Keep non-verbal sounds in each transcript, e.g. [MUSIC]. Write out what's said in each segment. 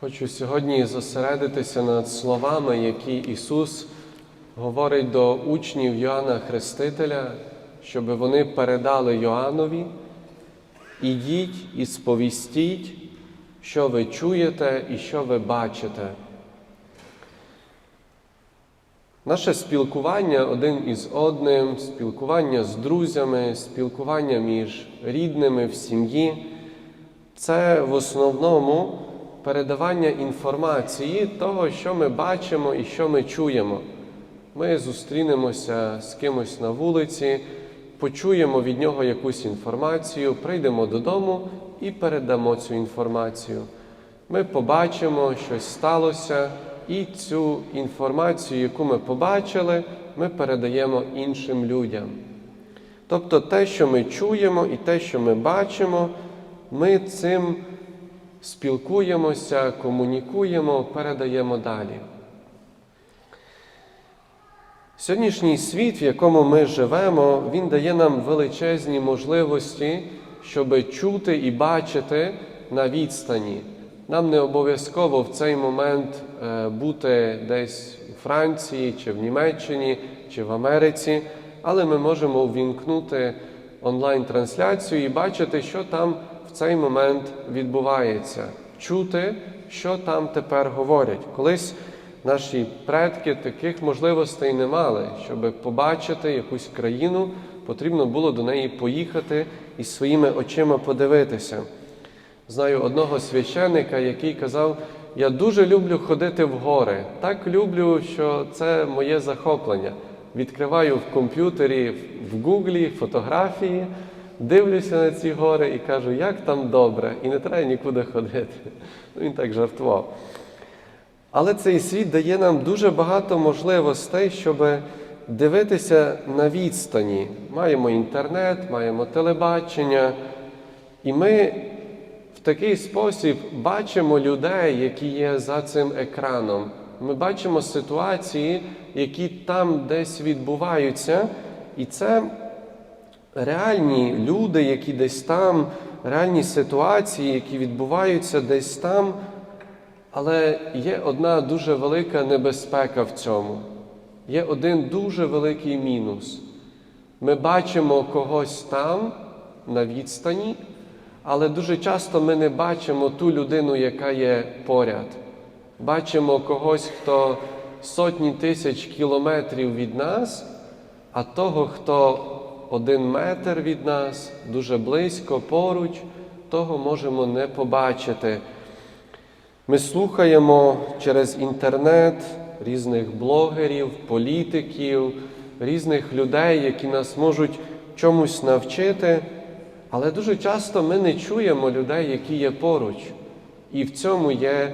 Хочу сьогодні зосередитися над словами, які Ісус говорить до учнів Йоанна Хрестителя, щоб вони передали Йоаннові. Ідіть і сповістіть, що ви чуєте і що ви бачите. Наше спілкування один із одним, спілкування з друзями, спілкування між рідними в сім'ї це в основному передавання інформації того, що ми бачимо і що ми чуємо. Ми зустрінемося з кимось на вулиці, почуємо від нього якусь інформацію, прийдемо додому і передамо цю інформацію. Ми побачимо, щось сталося, і цю інформацію, яку ми побачили, ми передаємо іншим людям. Тобто те, що ми чуємо, і те, що ми бачимо, ми цим спілкуємося, комунікуємо, передаємо далі. Сьогоднішній світ, в якому ми живемо, він дає нам величезні можливості, щоб чути і бачити на відстані. Нам не обов'язково в цей момент е, бути десь у Франції, чи в Німеччині, чи в Америці, але ми можемо увімкнути онлайн-трансляцію і бачити, що там в цей момент відбувається, чути, що там тепер говорять. Колись наші предки таких можливостей не мали, щоб побачити якусь країну, потрібно було до неї поїхати і своїми очима подивитися. Знаю одного священника, який казав: Я дуже люблю ходити в гори. Так люблю, що це моє захоплення. Відкриваю в комп'ютері, в Гуглі фотографії, дивлюся на ці гори і кажу, як там добре, і не треба нікуди ходити. Ну, Він так жартував. Але цей світ дає нам дуже багато можливостей, щоб дивитися на відстані. Маємо інтернет, маємо телебачення, і ми в такий спосіб бачимо людей, які є за цим екраном. Ми бачимо ситуації, які там десь відбуваються, і це реальні люди, які десь там, реальні ситуації, які відбуваються десь там. Але є одна дуже велика небезпека в цьому. Є один дуже великий мінус. Ми бачимо когось там на відстані, але дуже часто ми не бачимо ту людину, яка є поряд. Бачимо когось, хто сотні тисяч кілометрів від нас, а того, хто один метр від нас, дуже близько, поруч, того можемо не побачити. Ми слухаємо через інтернет різних блогерів, політиків, різних людей, які нас можуть чомусь навчити, але дуже часто ми не чуємо людей, які є поруч. І в цьому є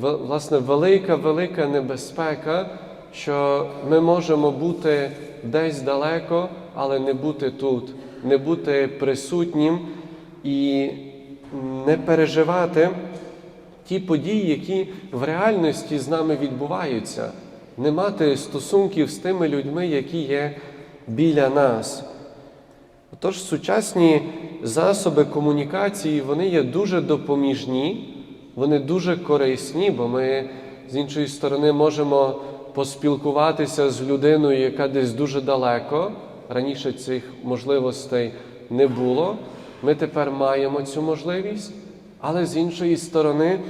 власне велика, велика небезпека, що ми можемо бути десь далеко, але не бути тут, не бути присутнім і не переживати ті події, які в реальності з нами відбуваються, не мати стосунків з тими людьми, які є біля нас. Отож, сучасні засоби комунікації вони є дуже допоміжні, вони дуже корисні, бо ми з іншої сторони можемо поспілкуватися з людиною, яка десь дуже далеко. Раніше цих можливостей не було. Ми тепер маємо цю можливість, але з іншої сторони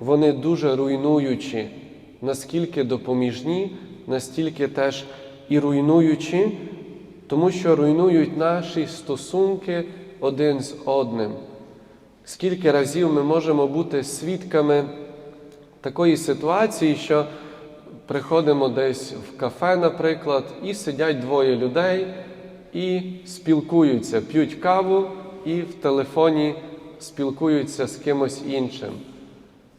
вони дуже руйнуючі, наскільки допоміжні, настільки теж і руйнуючі, тому що руйнують наші стосунки один з одним. Скільки разів ми можемо бути свідками такої ситуації, що приходимо десь в кафе, наприклад, і сидять двоє людей і спілкуються, п'ють каву і в телефоні спілкуються з кимось іншим.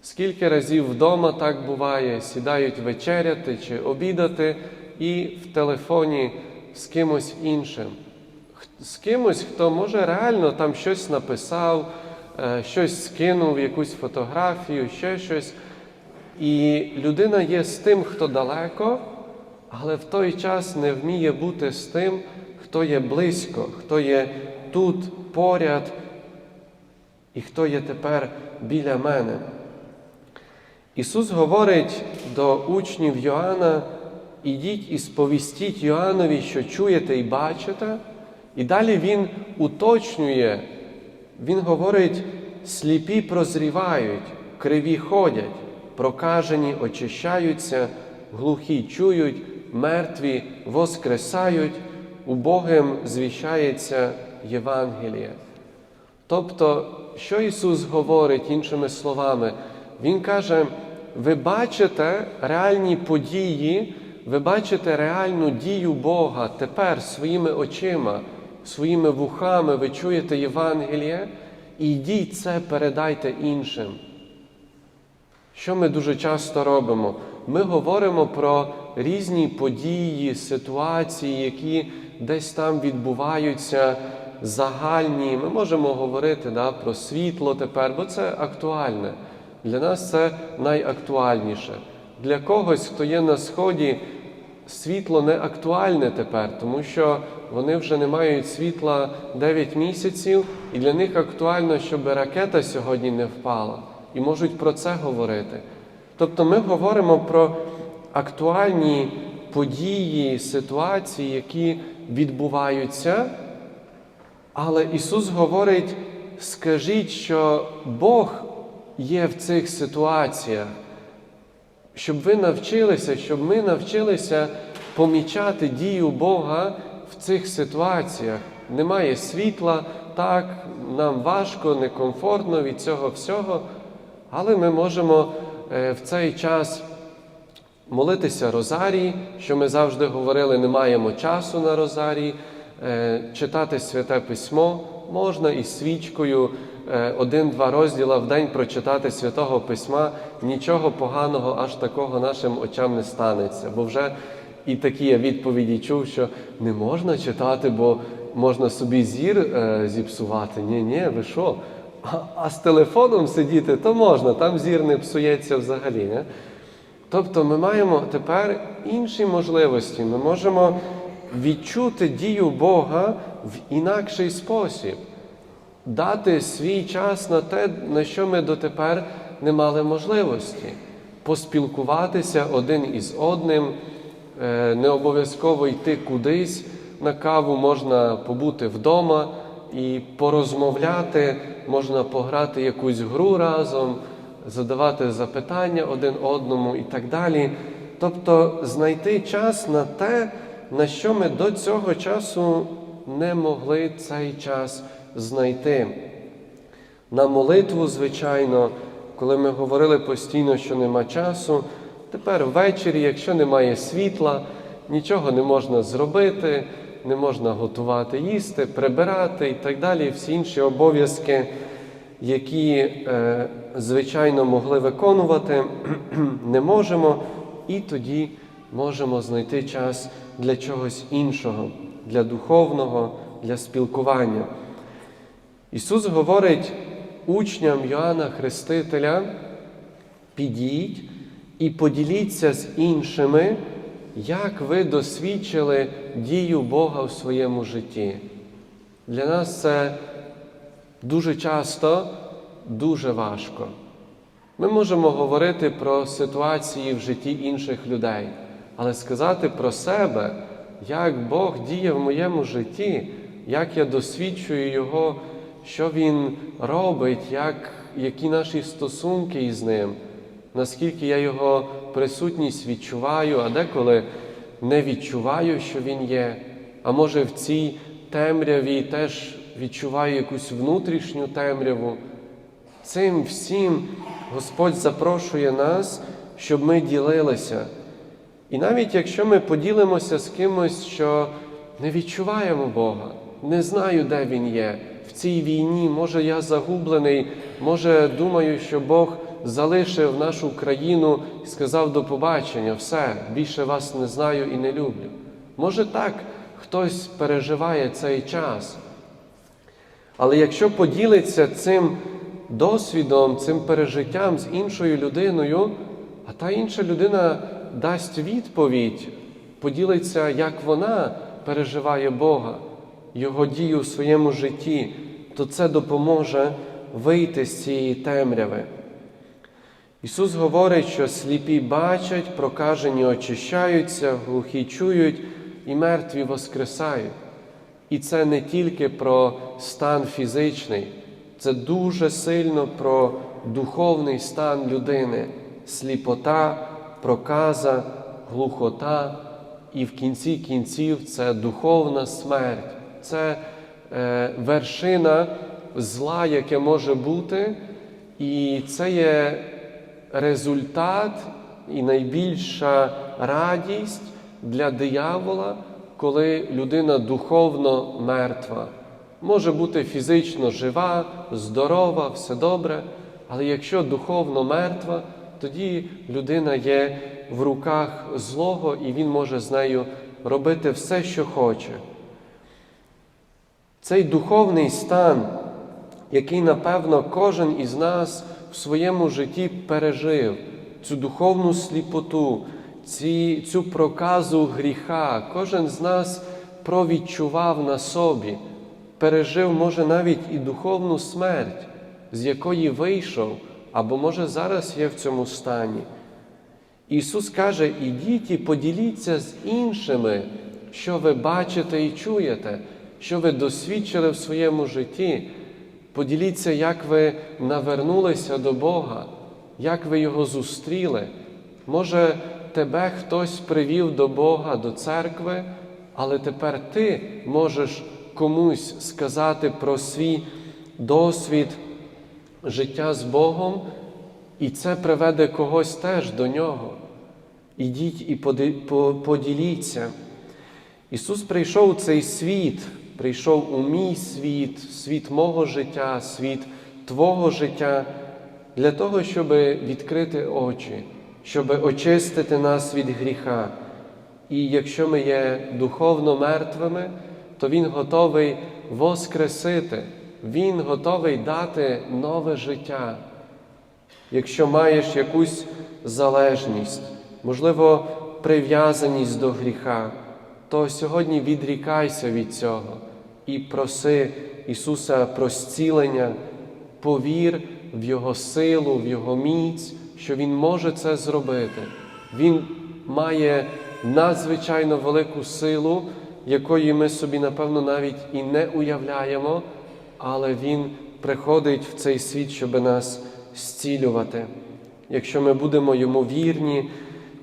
Скільки разів вдома так буває, сідають вечеряти чи обідати і в телефоні з кимось іншим, з кимось, хто може реально там щось написав, щось скинув, якусь фотографію, ще щось. І людина є з тим, хто далеко, але в той час не вміє бути з тим, хто є близько, хто є тут поряд і хто є тепер біля мене. Ісус говорить до учнів Йоанна, ідіть і сповістіть Йоаннові, що чуєте і бачите, і далі Він уточнює, Він говорить, сліпі прозрівають, криві ходять, прокажені очищаються, глухі чують, мертві воскресають, убогим звіщається Євангеліє. Тобто, що Ісус говорить іншими словами? Він каже: ви бачите реальні події, ви бачите реальну дію Бога тепер своїми очима, своїми вухами, ви чуєте Євангеліє, і йдіть це передайте іншим. Що ми дуже часто робимо? Ми говоримо про різні події, ситуації, які десь там відбуваються, загальні. Ми можемо говорити да, про світло тепер, бо це актуальне. Для нас це найактуальніше. Для когось, хто є на сході, світло не актуальне тепер, тому що вони вже не мають світла 9 місяців, і для них актуально, щоб ракета сьогодні не впала. І можуть про це говорити. Тобто ми говоримо про актуальні події, ситуації, які відбуваються. Але Ісус говорить: скажіть, що Бог є в цих ситуаціях, щоб ви навчилися, щоб ми навчилися помічати дію Бога в цих ситуаціях. Немає світла, так, нам важко, некомфортно від цього всього, але ми можемо е, в цей час молитися Розарії, що ми завжди говорили, не маємо часу на Розарії, е, читати святе письмо можна із свічкою е, один-два розділа в день прочитати святого письма, нічого поганого аж такого нашим очам не станеться. Бо вже і такі я відповіді чув, що не можна читати, бо можна собі зір е, зіпсувати. Ні, ні, ви що? А, а з телефоном сидіти то можна, там зір не псується взагалі. Не? Тобто ми маємо тепер інші можливості. Ми можемо відчути дію Бога в інакший спосіб, дати свій час на те, на що ми дотепер не мали можливості, поспілкуватися один із одним, е, не обов'язково йти кудись. На каву, можна побути вдома і порозмовляти, можна пограти якусь гру разом задавати запитання один одному і так далі. Тобто знайти час на те, на що ми до цього часу не могли цей час знайти. На молитву, звичайно, коли ми говорили постійно, що нема часу, тепер ввечері, якщо немає світла, нічого не можна зробити, не можна готувати їсти, прибирати і так далі, всі інші обов'язки які, е, звичайно, могли виконувати, [CLEARS THROAT] не можемо, і тоді можемо знайти час для чогось іншого, для духовного, для спілкування. Ісус говорить учням Йоанна Хрестителя: підіть і поділіться з іншими, як ви досвідчили дію Бога в своєму житті. Для нас це дуже часто дуже важко. Ми можемо говорити про ситуації в житті інших людей, але сказати про себе, як Бог діє в моєму житті, як я досвідчую Його, що Він робить, як, які наші стосунки із Ним, наскільки я Його присутність відчуваю, а деколи не відчуваю, що Він є, а може в цій темряві теж відчуваю якусь внутрішню темряву. Цим всім Господь запрошує нас, щоб ми ділилися. І навіть якщо ми поділимося з кимось, що не відчуваємо Бога, не знаю, де Він є, в цій війні, може я загублений, може думаю, що Бог залишив нашу країну і сказав до побачення, все, більше вас не знаю і не люблю. Може так хтось переживає цей час. Але якщо поділиться цим досвідом, цим пережиттям з іншою людиною, а та інша людина дасть відповідь, поділиться, як вона переживає Бога, Його дію в своєму житті, то це допоможе вийти з цієї темряви. Ісус говорить, що сліпі бачать, прокажені очищаються, глухі чують і мертві воскресають. І це не тільки про стан фізичний, це дуже сильно про духовний стан людини, сліпота, проказа, глухота, і в кінці кінців це духовна смерть, це е, вершина зла, яке може бути, і це є результат і найбільша радість для диявола, коли людина духовно мертва. Може бути фізично жива, здорова, все добре, але якщо духовно мертва, тоді людина є в руках злого і він може з нею робити все, що хоче. Цей духовний стан, який, напевно, кожен із нас в своєму житті пережив, цю духовну сліпоту, ці, цю проказу гріха, кожен з нас провідчував на собі, пережив, може, навіть і духовну смерть, з якої вийшов, або, може, зараз є в цьому стані. Ісус каже: ідіть і поділіться з іншими, що ви бачите і чуєте, що ви досвідчили в своєму житті. Поділіться, як ви навернулися до Бога, як ви Його зустріли. Може, тебе хтось привів до Бога, до церкви, але тепер ти можеш комусь сказати про свій досвід життя з Богом, і це приведе когось теж до нього. Ідіть і поділіться. Ісус прийшов у цей світ, прийшов у мій світ, світ мого життя, світ Твого життя, для того, щоб відкрити очі, щоб очистити нас від гріха. І якщо ми є духовно мертвими, то Він готовий воскресити, Він готовий дати нове життя. Якщо маєш якусь залежність, можливо, прив'язаність до гріха, то сьогодні відрікайся від цього і проси Ісуса про зцілення, повір в Його силу, в Його міць, що Він може це зробити. Він має надзвичайно велику силу, якої ми собі, напевно, навіть і не уявляємо, але Він приходить в цей світ, щоб нас зцілювати. Якщо ми будемо йому вірні,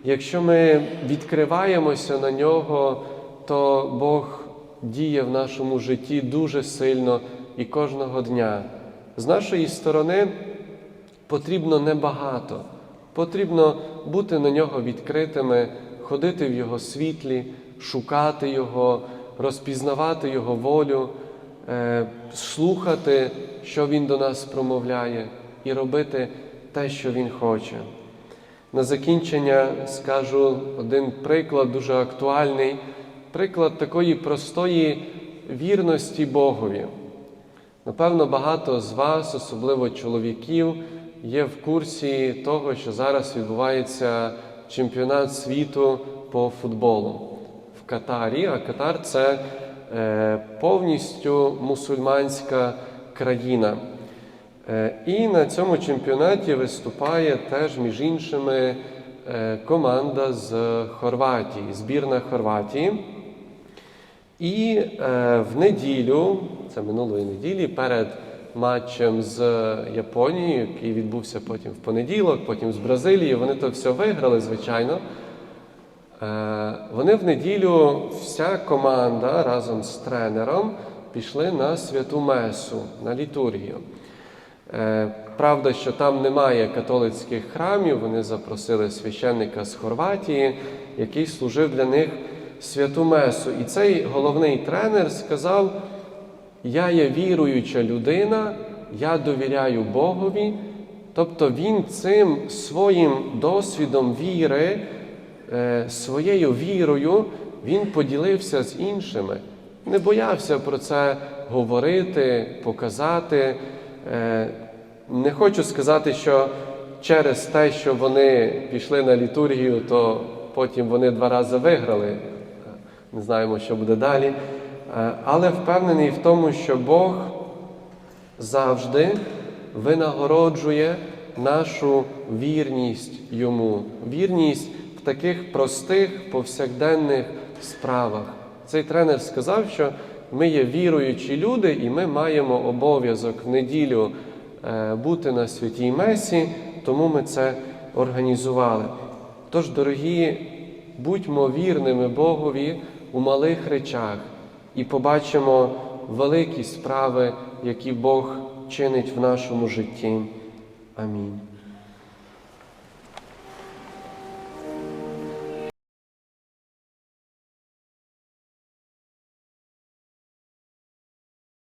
якщо ми відкриваємося на нього, то Бог діє в нашому житті дуже сильно і кожного дня. З нашої сторони потрібно небагато, потрібно бути на нього відкритими, ходити в Його світлі, шукати Його, розпізнавати Його волю, е, слухати, що Він до нас промовляє, і робити те, що Він хоче. На закінчення скажу один приклад, дуже актуальний, приклад такої простої вірності Богові. Напевно, багато з вас, особливо чоловіків, є в курсі того, що зараз відбувається чемпіонат світу по футболу в Катарі. А Катар це е, повністю мусульманська країна. Е, і на цьому чемпіонаті виступає теж, між іншими, е, команда з Хорватії, збірна Хорватії. І в неділю, це минулої неділі, перед матчем з Японією, який відбувся потім в понеділок, потім з Бразилією, вони то все виграли, звичайно. Вони в неділю, вся команда разом з тренером пішли на святу Месу, на літургію. Правда, що там немає католицьких храмів, вони запросили священника з Хорватії, який служив для них святу Месу. І цей головний тренер сказав: Я є віруюча людина, я довіряю Богові. Тобто він цим своїм досвідом віри, своєю вірою, він поділився з іншими. Не боявся про це говорити, показати. Не хочу сказати, що через те, що вони пішли на літургію, то потім вони два рази виграли. Не знаємо, що буде далі. Але впевнений в тому, що Бог завжди винагороджує нашу вірність йому, вірність в таких простих повсякденних справах. Цей тренер сказав, що ми є віруючі люди, і ми маємо обов'язок в неділю е, бути на святій Месі, тому ми це організували. Тож, дорогі, будьмо вірними Богові у малих речах і побачимо великі справи, які Бог чинить в нашому житті. Амінь.